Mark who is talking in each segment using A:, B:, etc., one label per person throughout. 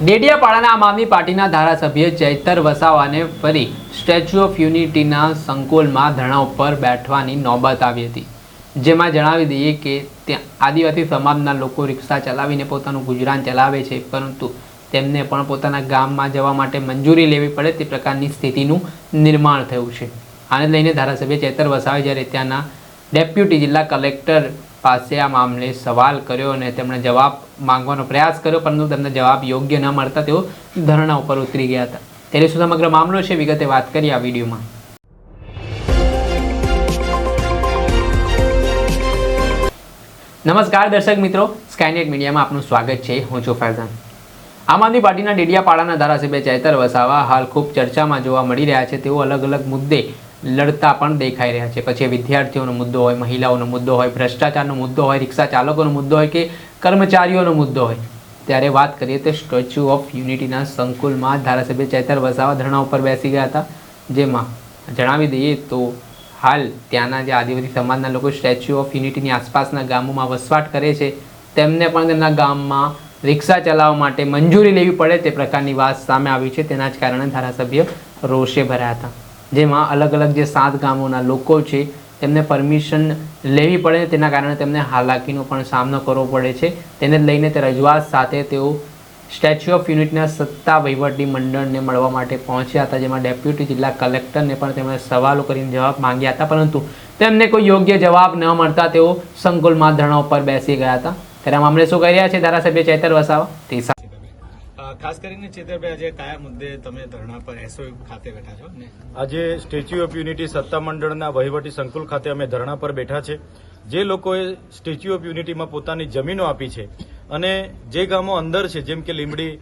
A: ડેડિયાપાડાના આમ આદમી પાર્ટીના ધારાસભ્ય ચૈતર વસાવાને ફરી સ્ટેચ્યુ ઓફ યુનિટીના સંકુલમાં ધરણા ઉપર બેઠવાની નોબત આવી હતી. જેમાં જણાવી દઈએ કે ત્યાં આદિવાસી સમાજના લોકો રિક્ષા ચલાવીને પોતાનું ગુજરાન ચલાવે છે, પરંતુ તેમને પણ પોતાના ગામમાં જવા માટે મંજૂરી લેવી પડે તે પ્રકારની સ્થિતિનું નિર્માણ થયું છે. આને લઈને ધારાસભ્ય ચેતર વસાવે જ્યારે ત્યાંના ડેપ્યુટી જિલ્લા કલેક્ટર પાસે આ મામલે સવાલ કર્યો અને તેમણે જવાબ માંગવાનો પ્રયાસ કર્યો, પરંતુ તેમને જવાબ યોગ્ય ન મળતા તેઓ ધરણા ઉપર ઉતરી ગયા હતા. ત્યારે શું સમગ્ર મામલો છે? વિગતે વાત કરી આ વિડીયોમાં. નમસ્કાર દર્શક મિત્રો સ્કાયનેટ મીડિયામાં આપનું સ્વાગત છે. હું છું ફૈઝાન આમ આદમી પાર્ટીના ડેડિયાપાડાના ધારાસભ્ય ચેતર વસાવા હાલ ખૂબ ચર્ચામાં જોવા મળી રહ્યા છે. તેઓ અલગ અલગ મુદ્દે લડતા પણ દેખાઈ રહ્યા છે. પછી વિદ્યાર્થીઓનો મુદ્દો હોય, મહિલાઓનો મુદ્દો હોય, ભ્રષ્ટાચારનો મુદ્દો હોય રિક્ષા ચાલકોનો મુદ્દો હોય કે કર્મચારીઓનો મુદ્દો હોય. ત્યારે વાત કરીએ તો સ્ટેચ્યુ ઓફ યુનિટીના સંકુલમાં ધારાસભ્ય ચેતર વસાવા ધરણા ઉપર બેસી ગયા હતા. જેમાં જણાવી દઈએ તો હાલ ત્યાંના જે આદિવાસી સમાજના લોકો સ્ટેચ્યુ ઓફ યુનિટીની આસપાસના ગામોમાં વસવાટ કરે છે. તેમને પણ તેમના ગામમાં રિક્ષા ચલાવવા માટે મંજૂરી લેવી પડે તે પ્રકારની વાત સામે આવી છે. તેના જ કારણે ધારાસભ્ય રોષે ભર્યા હતા. જેમાં અલગ અલગ જે સાત ગામોના લોકો છે તેમને પરમિશન લેવી પડે તેના કારણે તેમને હાલાકીનો પણ સામનો કરવો પડે છે. તેને લઈને તે રજૂઆત સાથે તેઓ સ્ટેચ્યુ ઓફ યુનિટના સત્તા વહીવટી મંડળને મળવા માટે પહોંચ્યા હતા, જેમાં ડેપ્યુટી જિલ્લા કલેક્ટરને પણ તેમણે સવાલો કરીને જવાબ માંગ્યા હતા, પરંતુ તેમને કોઈ યોગ્ય જવાબ ન મળતા તેઓ સંકુલમાં ધરણા ઉપર બેસી ગયા હતા. ત્યારે મામલે શું કરી રહ્યા છે? ધારાસભ્ય ચેતર વસાવા
B: ખાસ કરીને ચેતરભાઈ આજે કયા મુદ્દે તમે ધરણા પર એસો ખાતે બેઠા છો?
C: આજે સ્ટેચ્યુ ઓફ યુનિટી સત્તા મંડળના વહીવટી સંકુલ ખાતે અમે ધરણા પર બેઠા છે. જે લોકોએ સ્ટેચ્યુ ઓફ યુનિટીમાં પોતાની જમીનો આપી છે અને જે ગામો અંદર છે, જેમ કે લીંબડી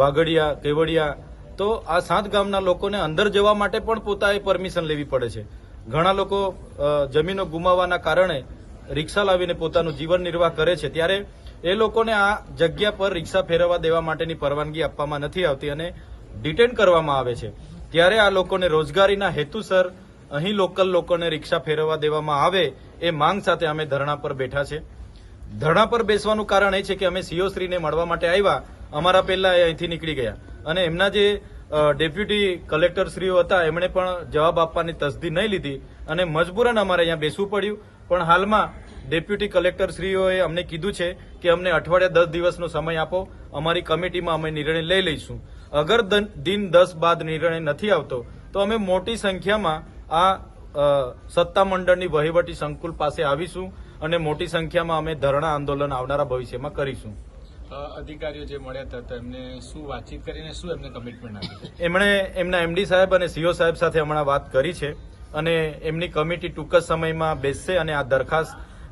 C: વાગડિયા કેવડિયા, તો આ સાત ગામના લોકોને અંદર જવા માટે પણ પોતાએ પરમિશન લેવી પડે છે. ઘણા લોકો જમીનો ગુમાવવાના કારણે રિક્ષા લાવીને પોતાનું જીવન નિર્વાહ કરે છે. ત્યારે એ લોકોને આ જગ્યા પર રિક્ષા ફેરવવા દેવા માટેની પરવાનગી આપવામાં નથી આવતી અને ડિટેન કરવામાં આવે છે. ત્યારે આ લોકોને રોજગારીના હેતુસર અહીં લોકલ લોકોને રિક્ષા ફેરવવા દેવામાં આવે એ માંગ સાથે અમે ધરણા પર બેઠા છે. ધરણા પર બેસવાનું કારણ એ છે કે અમે સીઓ શ્રીને મળવા માટે આવ્યા, અમારા પહેલા એ અહીંથી નીકળી ગયા. અને એમના જે ડેપ્યુટી કલેક્ટર શ્રીઓ હતા, એમણે પણ જવાબ આપવાની તસદી નહીં લીધી અને મજબૂરન અમારે અહીંયા બેસવું પડ્યું. પણ હાલમાં ડેપ્યુટી કલેક્ટર શ્રીઓએ અમને કીધું છે કે અમને અઠવાડિયા દસ દિવસનો સમય આપો અમારી કમિટીમાં અમે નિર્ણય લઈ લઈશું. અગર દન- દસ બાદ નિર્ણય નથી આવતો તો અમે મોટી સંખ્યામાં આ સત્તામંડળની વહીવટી સંકુલ પાસે આવીશું અને મોટી સંખ્યામાં અમે ધરણા આંદોલન આવનારા ભવિષ્યમાં કરીશું.
B: અધિકારીઓ જે મળ્યા હતા એમને શું વાતચીત કરીને શું એમને કમિટમેન્ટ આપી
C: એમણે એમના એમડી સાહેબ અને સીઓ સાહેબ સાથે હમણાં વાત કરી છે અને એમની કમિટી ટૂંક જ સમયમાં બેસશે અને આ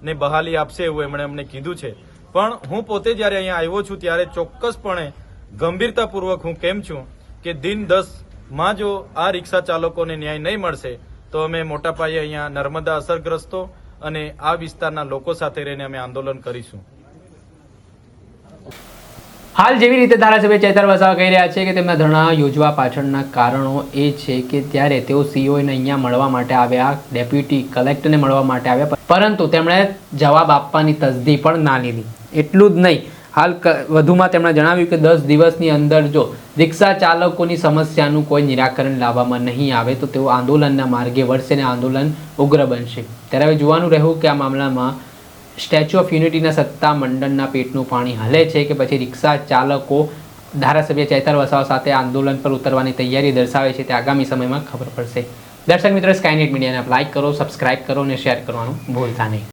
C: દરખાસ્તને બહાલી આપશે એવું એમણે અમને કીધું છે. પણ હું પોતે જ્યારે અહીંયા આવ્યો છું ત્યારે ચોક્કસપણે ગંભીરતાપૂર્વક હું કેમ છું કે દિન દસમાં જો આ રિક્ષા ચાલકોને ન્યાય નહીં મળશે, તો અમે મોટા પાયે અહીંયા નર્મદા અસરગ્રસ્તો અને આ વિસ્તારના લોકો સાથે રહીને અમે આંદોલન કરીશું.
A: હાલ જેવી રીતે ધારાસભ્ય ચેતર વસાવા કહી રહ્યા છે કે તેમના ધરણા યોજવા પાછળના કારણો એ છે કે ત્યારે તેઓ સીઓને અહીંયા મળવા માટે આવ્યા, ડેપ્યુટી કલેક્ટરને મળવા માટે આવ્યા પરંતુ તેમણે જવાબ આપવાની તસદી પણ ના લીધી. એટલું જ નહીં. હાલ વધુમાં તેમણે જણાવ્યું કે દસ દિવસની અંદર જો રિક્ષા ચાલકોની સમસ્યાનું કોઈ નિરાકરણ લાવવામાં નહીં આવે, તો તેઓ આંદોલનના માર્ગે વળશે અને આંદોલન ઉગ્ર બનશે. ત્યારે હવે જોવાનું રહ્યું કે આ મામલામાં સ્ટેચ્યુ ઓફ યુનિટીના સત્તા મંડળના પેટનું પાણી હલે છે કે પછી રિક્ષા ચાલકો ધારાસભ્ય ચૈતર વસાવા સાથે આંદોલન પર ઉતરવાની તૈયારી દર્શાવે છે તે આગામી સમયમાં ખબર પડશે. દર્શક મિત્રો સ્કાયનેટ મીડિયાને લાઇક કરો સબસ્ક્રાઇબ કરો અને શેર કરવાનું ભૂલતા નહીં.